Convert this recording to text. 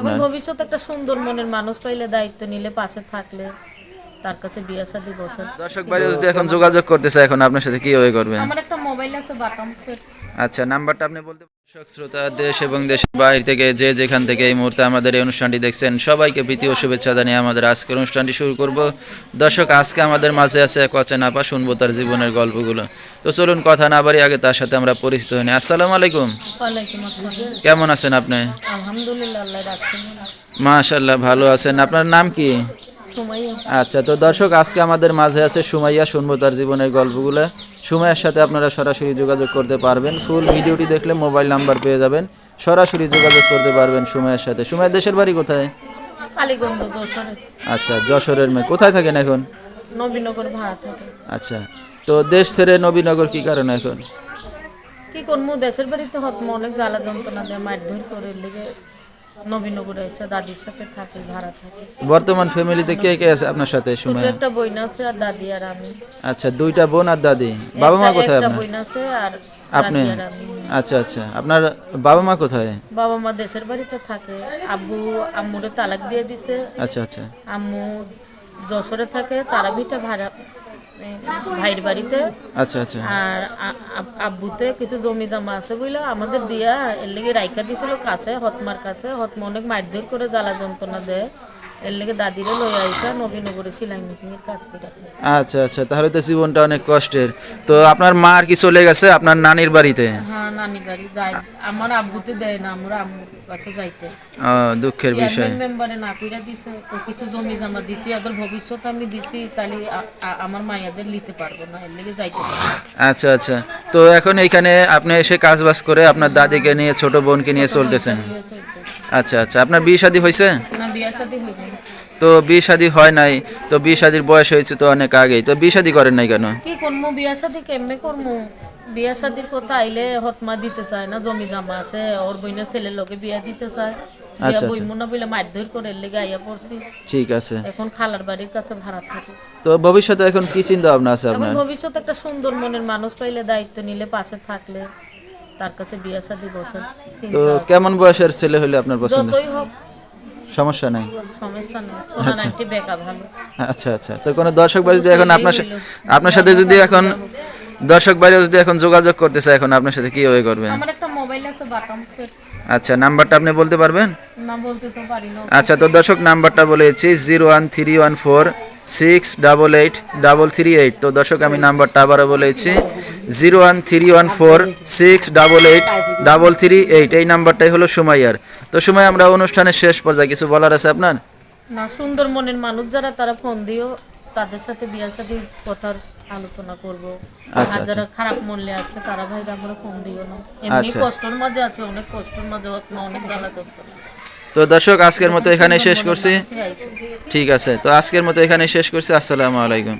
এখন ভবিষ্যতে একটা সুন্দর মনের মানুষ পাইলে দায়িত্ব নিলে পাশে থাকলে তার কাছে বিয়ে শাদী বসে দর্শক বাড়ি যদি এখন যোগাযোগ করতে চায় এখন আপনার সাথে কি ওই করবে আমার একটা মোবাইল আছে বাটন সেট। আচ্ছা নাম্বারটা আপনি বলতে দর্শক শ্রোতা দেশ এবং দেশের বাইরে থেকে যে যেখান থেকে এই মুহূর্তে আমাদের এই অনুষ্ঠানটি দেখছেন সবাইকে প্রীতি ও শুভেচ্ছা জানিয়ে আমাদের আজকের অনুষ্ঠানটি শুরু করব। দর্শক আজকে আমাদের মাঝে আছে এক অচেনা আপা শুনব তার জীবনের গল্পগুলো। তো চলুন কথা না বাড়ি আগে তার সাথে আমরা পরিচিত হই আসসালামু আলাইকুম। কেমন আছেন আপনি? মাশাল্লাহ ভালো আছেন। আপনার নাম কি? আচ্ছা তো দর্শক আজকে আমাদের মাঝে আছে সুমাইয়া শুনব তার জীবনের গল্পগুলো। সুমাইয়ার সাথে আপনারা সরাসরি যোগাযোগ করতে পারবেন। ফুল ভিডিওটি দেখলে মোবাইল নাম্বার পেয়ে যাবেন। সরাসরি যোগাযোগ করতে পারবেন সময়ের সাথে। সুমাইয়া দেশের বাড়ি কোথায়? আচ্ছা যশোরের মেয়ে। কোথায় থাকেন এখন? নবীনগর ভাড়া থাকে। আচ্ছা তো দেশ ছেড়ে নবীনগর কি কারণে এখন? কি করব? দেশের বাড়িতে হত অনেক জ্বালা যন্ত্রণা দেয় মারধর করে লেগে নবীনগরে এসে দাদির সাথে থাকি ভাড়া থাকি। বর্তমান ফ্যামিলিতে কে কে আছে আপনার সাথে ছোট সুমাইয়া? একটা বইন আছে আর দাদি আর আমি। আচ্ছা দুইটা বোন আর দাদি। বাবা মা কোথায় একটা আপনার? বইন আছে আর আপনি? আচ্ছা আচ্ছা। আপনার বাবা মা কোথায়? বাবা মা দেশের বাড়িতে থাকে। আব্বু আম্মুরে তালাক দিয়ে দিছে। আচ্ছা আচ্ছা। আম্মু যশোরে থাকে চারাভিটা ভাড়া ভাইয়ের বাড়িতে। আচ্ছা আচ্ছা। আর আব্বুতে কিছু জমি জমা আছে বুঝলো। আমাদের দিয়া এর লেগে রাইকা দিছিল কাছে হতমার কাছে। হতমা অনেক মারধর করে জ্বালা যন্ত্রণা দেয়। এর লেগে দাদিরে লই আইসা নবীনগরে সেলাই মেশিনের কাজ করে। আচ্ছা আচ্ছা। তাহলে তো জীবনটা অনেক কষ্টের। তো আপনার মা আর কি চলে গেছে আপনার নানির বাড়িতে? নানি বাড়ি যাই আমার আব্বুতে দেয় না আমরা আম্মুর কাছে যাইতে। দুঃখের বিষয়। মেম্বারে না কইরা দিছে তো কিছু জমি জমা দিছি আবার ভবিষ্যৎ আমি দিছি তাহলে আ- আ- আমার মায়াদের নিতে পারব না এর লেগে যাইতে আচ্ছা আচ্ছা। তো এখন এইখানে আপনি এসে কাজ বাজ করে আপনার দাদিকে নিয়ে ছোট বোনকে নিয়ে চলতেছেন? আচ্ছা আচ্ছা। আপনার বিয়ে শাদী হয়েছে না বিয়া শাদি হইব তো বিয়ে শাদী হয় নাই তো বিয়ে শাদীর বয়স হয়েছে তো অনেক আগেই তো বিয়ে শাদী করেন নাই কেন? কি করব বিয়া শাদি কেমনে করব বিয়া শাদির কথা আইলে হতমা দিতে চায় না জমি জামা আছে ওর বইনের ছেলের লোকে বিয়া দিতে চায়। আচ্ছা, লেগে পড়ছি। ঠিক আছে। এখন খালার বাড়ির কাছে ভাড়া থাকি। তো ভবিষ্যতে এখন কি চিন্তা ভাবনা আছে আপনার? ভবিষ্যতে একটা সুন্দর মনের মানুষ পাইলে দায়িত্ব নিলে পাশে থাকলে তার কাছে বিয়া শাদি বসার তো কেমন বয়সের ছেলে হলে আপনার পছন্দ? যতই হোক। সমস্যা নাই। ভালো। আচ্ছা আচ্ছা। তো কোনো দর্শক বাড়ি যদি এখন আপনার আপনার সাথে যদি এখন দর্শক বাড়ি যদি এখন যোগাযোগ করতে চায় এখন আপনার সাথে কীভাবে করবেন? আমার একটা মোবাইল আছে সেট। আচ্ছা নাম্বারটা আপনি বলতে পারবেন? না বলতে তো পারি না। আচ্ছা তো দর্শক নাম্বারটা বলেছি zero one three one four six double eight double three eight. তো দর্শক আমি নাম্বারটা আবারও বলেছি zero one three one four six double eight double three eight. এই নাম্বারটাই হলো সুমাইয়ার। তো সময় আমরা অনুষ্ঠানের শেষ পর্যায়ে কিছু বলার আছে আপনার? না সুন্দর মনের মানুষ যারা তারা ফোন দিও তাদের সাথে বিয়ার সাথে কথার আলোচনা করব। আচ্ছা, আর যারা খারাপ মূল্যে আসছে তারা ভাই আমরা ফোন দিও না। এমনি আচ্ছা। কষ্টের মাঝে আছে অনেক কষ্টের মাঝে অনেক জ্বালা করতে তো দর্শক আজকের মতো এখানে শেষ করছি। ঠিক আছে তো আজকের মতো এখানে শেষ করছি। আসসালামু আলাইকুম।